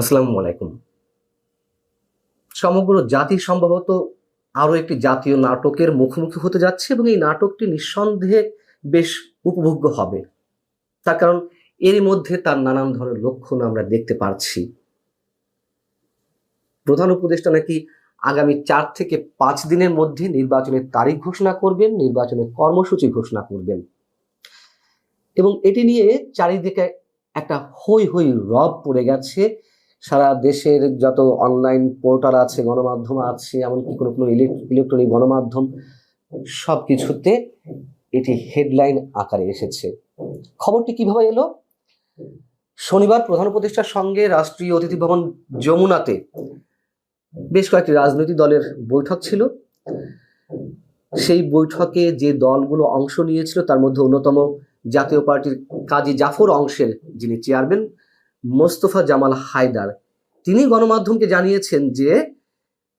আসসালামু আলাইকুম। সমগ্র জাতি সম্ভবত আরও একটি জাতীয় নাটকের মুখোমুখি হতে যাচ্ছে এবং এই নাটকটি নিঃসন্দেহে বেশ উপভোগ্য হবে। তার কারণ এর মধ্যে তার নানান ধরনের লক্ষণ আমরা দেখতে পারছি। প্রধান উপদেষ্টা নাকি আগামী চার থেকে পাঁচ দিনের মধ্যে নির্বাচনের তারিখ ঘোষণা করবেন, নির্বাচনের কর্মসূচি ঘোষণা করবেন। এবং এটি নিয়ে চারিদিকে একটা হই হই রব পড়ে গেছে। সারা দেশের যত অনলাইন পোর্টাল আছে, গণমাধ্যম আছে, এমনকি কোনো কোনো ইলেকট্রনিক গণমাধ্যম সব কিছুতে এটি হেডলাইন আকারে এসেছে। খবরটি কীভাবে এলো? শনিবার প্রধান উপদেষ্টার সঙ্গে রাষ্ট্রীয় অতিথি ভবন যমুনাতে বেশ কয়েকটি রাজনৈতিক দলের বৈঠক ছিল। সেই বৈঠকে যে দলগুলো অংশ নিয়েছিল, তার মধ্যে অন্যতম জাতীয় পার্টির কাজী জাফর অংশের যিনি চেয়ারম্যান মোস্তফা জামাল হায়দার। তিনি গণমাধ্যমকে জানিয়েছেন যে,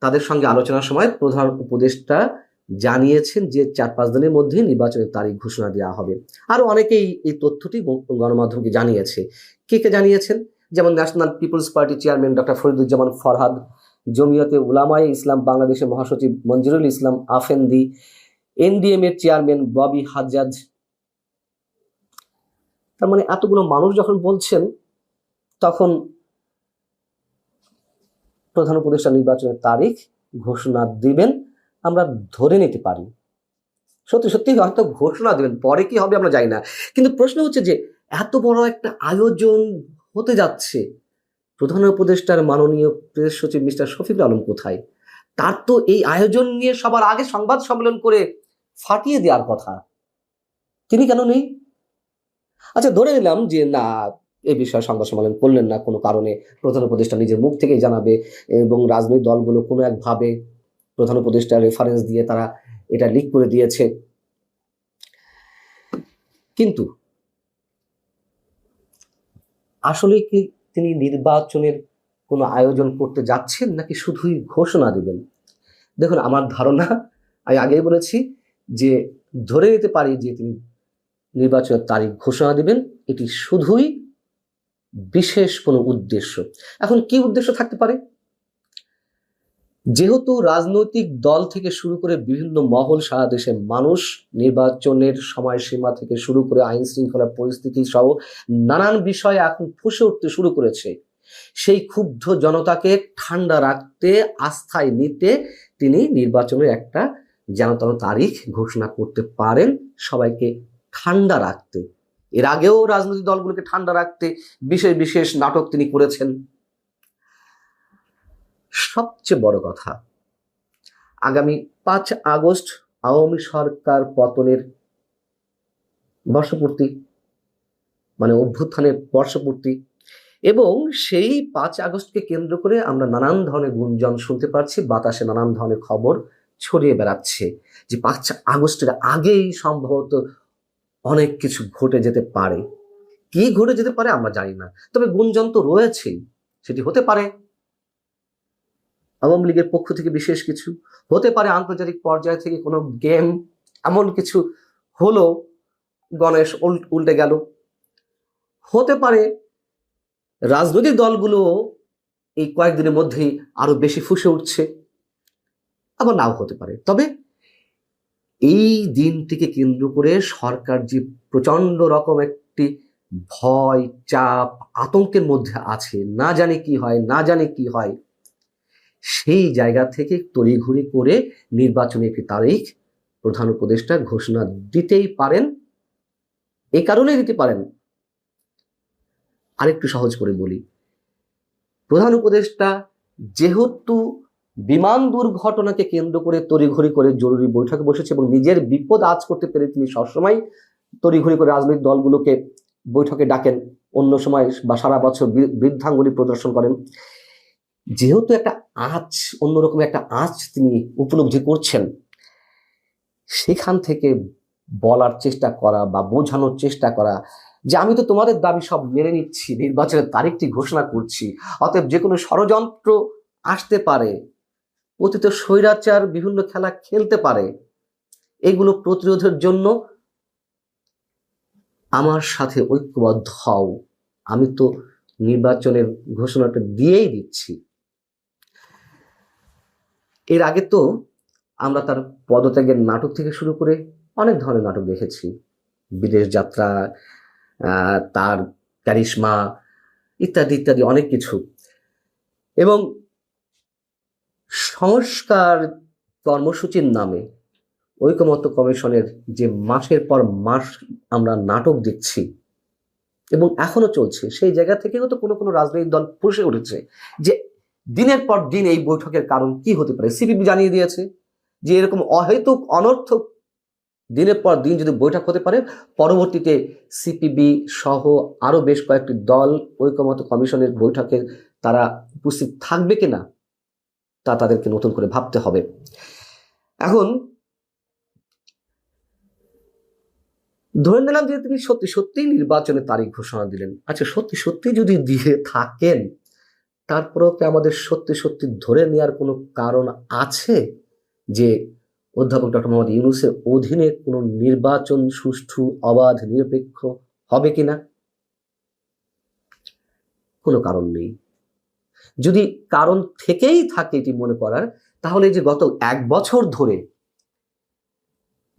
তাদের সঙ্গে আলোচনার সময় প্রধান উপদেষ্টা জানিয়েছেন যে, চার পাঁচ দিনের মধ্যে নির্বাচনের তারিখ ঘোষণা দেওয়া হবে। আরও অনেকেই এই তথ্যটি গণমাধ্যমকে জানিয়েছে। কে কে জানিয়েছেন? যেমন national people's party chairman doctor Fariduzzaman Farhad, Jamiat Ulama Islam, বাংলাদেশের মহাসচিব মঞ্জুরুল ইসলাম আফেন্দি এনডিএম এর চেয়ারম্যান ববি হাজ্জাজ। তার মানে এতগুলো মানুষ যখন বলছেন তখন প্রধান উপদেষ্টা নির্বাচনের তারিখ ঘোষণা দিবেন, আমরা ধরে নিতে পারি। সত্যি সত্যি হয়তো ঘোষণা দেবেন, পরে কি হবে আমরা জানি না। কিন্তু প্রশ্ন হচ্ছে যে, এত বড় একটা আয়োজন হতে যাচ্ছে। প্রধান উপদেষ্টার মাননীয় প্রেস সচিব মিস্টার শফিকুল আলম কোথায়? তার তো এই আয়োজন নিয়ে সবার আগে সংবাদ সম্মেলন করে ফাটিয়ে দেওয়ার কথা। তিনি কেন নেই? আচ্ছা ধরে নিলাম যে না এই বিষয়ে সংবাদ সম্মেলন করলেন না কোনো কারণে। প্রধান উপদেষ্টা নিজের মুখ থেকেই জানাবে এবং রাজনৈতিক দলগুলো কোনো একভাবে প্রধান উপদেষ্টা রেফারেন্স দিয়ে তারা এটা লিক করে দিয়েছে। কিন্তু আসলে কি তিনি নির্বাচনের কোনো আয়োজন করতে যাচ্ছেন নাকি শুধুই ঘোষণা দিবেন? দেখুন, আমার ধারণা, আমি আগেই বলেছি যে ধরে নিতে পারি যে তিনি নির্বাচনের তারিখ ঘোষণা দিবেন, এটি শুধুই বিশেষ কোনো উদ্দেশ্য। এখন কি উদ্দেশ্য থাকতে পারে? যেহেতু রাজনৈতিক দল থেকে শুরু করে বিভিন্ন মহল সারা দেশের মানুষ নির্বাচনের সময়সীমা থেকে শুরু করে আইন শৃঙ্খলা পরিস্থিতি সহ নানান বিষয়ে এখন ফুসে উঠতে শুরু করেছে, সেই ক্ষুব্ধ জনতাকে ঠান্ডা রাখতে, আস্থায় নিতে তিনি নির্বাচনের একটা যেন তেন তারিখ ঘোষণা করতে পারেন। সবাইকে ঠান্ডা রাখতে। এর আগেও রাজনৈতিক দলগুলোকে ঠান্ডা রাখতে বিশেষ বিশেষ নাটক তিনি করেছেন। সবচেয়ে বড় কথা, আগামী পাঁচ আগস্ট আওয়ামী সরকার পতনের বর্ষপূর্তি মানে অভ্যুত্থানের বর্ষপূর্তি এবং সেই পাঁচ আগস্টকে কেন্দ্র করে আমরা নানান ধরনের গুঞ্জন শুনতে পারছি বাতাসে নানান ধরনের খবর ছড়িয়ে বেড়াচ্ছে যে পাঁচ আগস্টের আগেই সম্ভবত অনেক কিছু ঘটে যেতে পারে। কি ঘটে যেতে পারে আমরা জানি না। তবে গুঞ্জন তো রয়েছেই সেটি হতে পারে। আওয়ামী লীগের পক্ষ থেকে বিশেষ কিছু হতে পারে। আন্তর্জাতিক পর্যায় থেকে কোনো গেম এমন কিছু হলো, গণেশ উল- উল্টে গেল। হতে পারে রাজনৈতিক দলগুলো এই কয়েকদিনের মধ্যেই আরও বেশি ফুসে উঠছে। আবার নাও হতে পারে। তবে এই দিনটিকে কেন্দ্র করে সরকার যে প্রচণ্ড রকম একটি ভয়, চাপ, আতঙ্কের মধ্যে আছে, না জানে কি হয়, না জানে কি হয়, সেই জায়গা থেকে তড়িঘড়ি করে নির্বাচনের একটি তারিখ প্রধান উপদেষ্টা ঘোষণা দিতেই পারেন, এ কারণে দিতে পারেন। আরেকটু সহজ করে বলি, প্রধান উপদেষ্টা যেহেতু বিমান দুর্ঘটনাকে কেন্দ্র করে তড়িঘড়ি করে জরুরি বৈঠকে বসেছে এবং নিজের বিপদ আজ করতে পেরে তিনি সবসময় তড়িঘড়ি করে রাজনৈতিক দলগুলোকে বৈঠকে ডাকেন। অন্য সময় বা সারা বছর বৃদ্ধাঙ্গুলি প্রদর্শন করেন। যেহেতু একটা আঁচ, অন্যরকম একটা আঁচ তিনি উপলব্ধি করছেন, সেখান থেকে বলার চেষ্টা করা বা বোঝানোর চেষ্টা করা যে আমি তো তোমাদের দাবি সব মেনে নিচ্ছি, নির্বাচনের তারিখটি ঘোষণা করছি, অতএব যে কোনো ষড়যন্ত্র আসতে পারে অতীত স্বৈরাচার বিভিন্ন খেলা খেলতে পারে, এগুলো প্রতিরোধের জন্য আমার সাথে ঐক্যবদ্ধ হও। আমি তো নির্বাচনের ঘোষণাটা দিয়েই দিচ্ছি। এর আগে তো আমরা তার পদত্যাগের নাটক থেকে শুরু করে অনেক ধরনের নাটক দেখেছি। বিদেশ যাত্রা তার ক্যারিশমা ইত্যাদি ইত্যাদি অনেক কিছু। এবং সংস্কার কর্মসূচির নামে ঐকমত্য কমিশনের যে মাসের পর মাস আমরা নাটক দেখছি এবং এখনও চলছে, সেই জায়গা থেকেও তো কোনো কোনো রাজনৈতিক দল ফুসে উঠেছে যে দিনের পর দিন এই বৈঠকের কারণ কি হতে পারে। সিপিবি জানিয়ে দিয়েছে যে এরকম অহেতুক, অনর্থক দিনের পর দিন যদি বৈঠক হতে পারে, পরবর্তীতে সিপিবি সহ আরও বেশ কয়েকটি দল ঐকমত্য কমিশনের বৈঠকে তারা উপস্থিত থাকবে কিনা তা তাদেরকে নতুন করে ভাবতে হবে। এখন ধরে নিলাম যে তিনি সত্যি সত্যিই নির্বাচনের তারিখ ঘোষণা দিলেন। আচ্ছা সত্যি সত্যি যদি দিয়ে থাকেন, তারপরেও কি আমাদের সত্যি সত্যি ধরে নেওয়ার কোনো কারণ আছে? যে অধ্যাপক ডক্টর মোহাম্মদ ইউনুসের অধীনে কোনো নির্বাচন সুষ্ঠু, অবাধ, নিরপেক্ষ হবে কিনা? কোনো কারণ নেই। যদি কারণ থেকেই থাকে এটি মনে করার, তাহলে যে গত এক বছর ধরে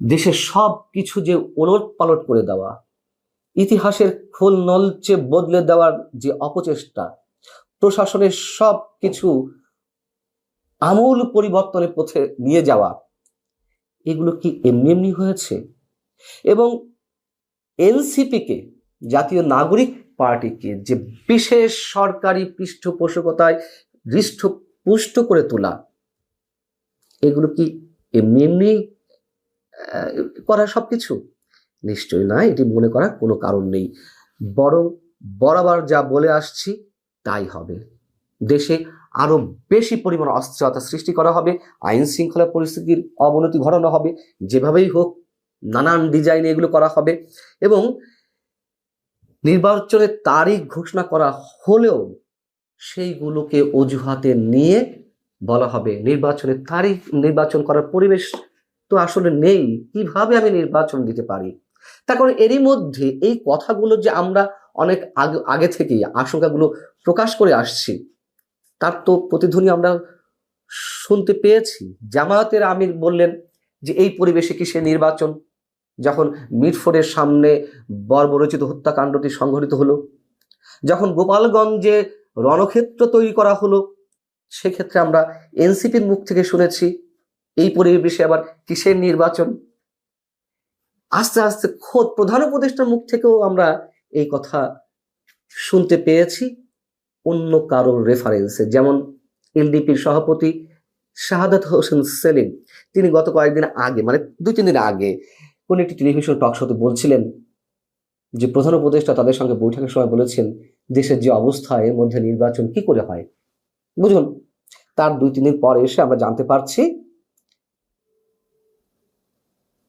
দেশের সব কিছু যে ওলট পালট করে দেওয়া, ইতিহাসের খোল নলচে বদলে দেওয়ার যে অপচেষ্টা, প্রশাসনের সব কিছু আমূল পরিবর্তনের পথে নিয়ে যাওয়া, এগুলো কি এমনি এমনি হয়েছে? এবং এনসিপিকে জাতীয় নাগরিক পার্টিকে যে বিশেষ সরকারি পৃষ্ঠপোষকতায় হৃষ্টপুষ্ট করে তোলা, এগুলো কি এমনি এমনি করা সবকিছু? নিশ্চয়ই না, এটি মনে করার কোনো কারণ নেই। বরং বরাবর যা বলে আসছি, তাই হবে। দেশে আরও বেশি পরিমাণ অস্থিরতা সৃষ্টি করা হবে, আইন শৃঙ্খলা পরিস্থিতির অবনতি ঘটানো হবে, যেভাবেই হোক, নানান ডিজাইনে এগুলো করা হবে এবং নির্বাচনের তারিখ ঘোষণা করা হলেও সেইগুলোকে অজুহাতে নিয়ে বলা হবে। নির্বাচনের তারিখ নির্বাচন করার পরিবেশ তো আসলে নেই। কীভাবে আমি নির্বাচন দিতে পারি? তার কারণ এরই মধ্যে এই কথাগুলো যে আমরা অনেক আগে আগে থেকেই আশঙ্কাগুলো প্রকাশ করে আসছি, তার তো প্রতিধ্বনি আমরা শুনতে পেয়েছি। জামায়াতের আমির বললেন যে এই পরিবেশে কি সে নির্বাচন? যখন মিটফোর্ডের সামনে বর্বরচিত হত্যাকাণ্ডটি সংঘটিত হলো, যখন গোপালগঞ্জে রণক্ষেত্র তৈরি করা হলো, সেক্ষেত্রে আমরা এনসিপির মুখ থেকে শুনেছি, এই পরিবেশে আবার কিসের নির্বাচন? আস্তে আস্তে খোদ প্রধান উপদেষ্টার মুখ থেকেও আমরা এই কথা শুনতে পেয়েছি, অন্য কারোর রেফারেন্সে যেমন এলডিপির সভাপতি শাহাদাত হোসেন সেলিম, তিনি গত কয়েকদিন আগে মানে দুই তিন দিন আগে কোন একটি টেলিভিশন টক শোতে বলছিলেন যে প্রধান উপদেষ্টা তাদের সঙ্গে বৈঠকের সময় বলেছেন, দেশের যে অবস্থা, এর মধ্যে নির্বাচন কি করে হয়? বুঝুন, তার দুই, তিন দিন পর এসে আমরা জানতে পারছি,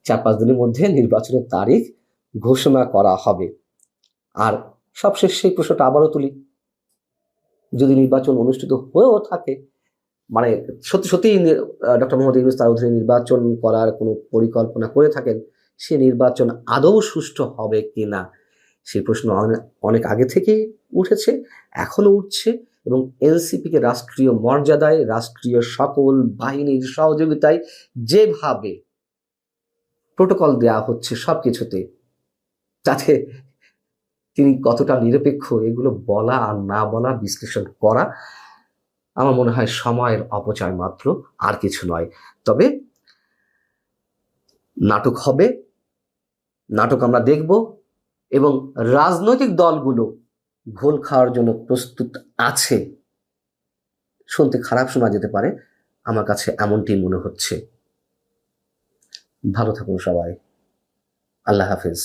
চার, পাঁচ দিনের মধ্যে নির্বাচনের তারিখ ঘোষণা করা হবে। আর সবশেষ সেই প্রশ্নটা আবারও তুলি। যদি নির্বাচন অনুষ্ঠিত হয়েও থাকে মানে সত্যি সত্যি ডক্টর মোহাম্মদ ইউনুস তার অধীনে নির্বাচন করার কোনো পরিকল্পনা করে থাকেন সে নির্বাচন আদৌ সুষ্ঠু হবে কিনা? সে প্রশ্ন অনেক আগে থেকেই উঠেছে এখনও উঠছে এবং এনসিপিকে রাষ্ট্রীয় মর্যাদায়, রাষ্ট্রীয় সকল বাহিনীর সহযোগিতায় যেভাবে প্রোটোকল দেয়া হচ্ছে সবকিছুতে যাতে তিনি কতটা নিরপেক্ষ এগুলো বলা আর না বলা, বিশ্লেষণ করা, আমার মনে হয় সময়ের অপচয় মাত্র, আর কিছু নয়। তবে নাটক হবে। নাটক আমরা দেখব এবং রাজনৈতিক দলগুলো ঘোল খাওয়ার জন্য প্রস্তুত আছে। শুনতে খারাপ শোনা যেতে পারে, আমার কাছে এমনটি মনে হচ্ছে। ভালো থাকুন সবাই। আল্লাহ হাফিজ।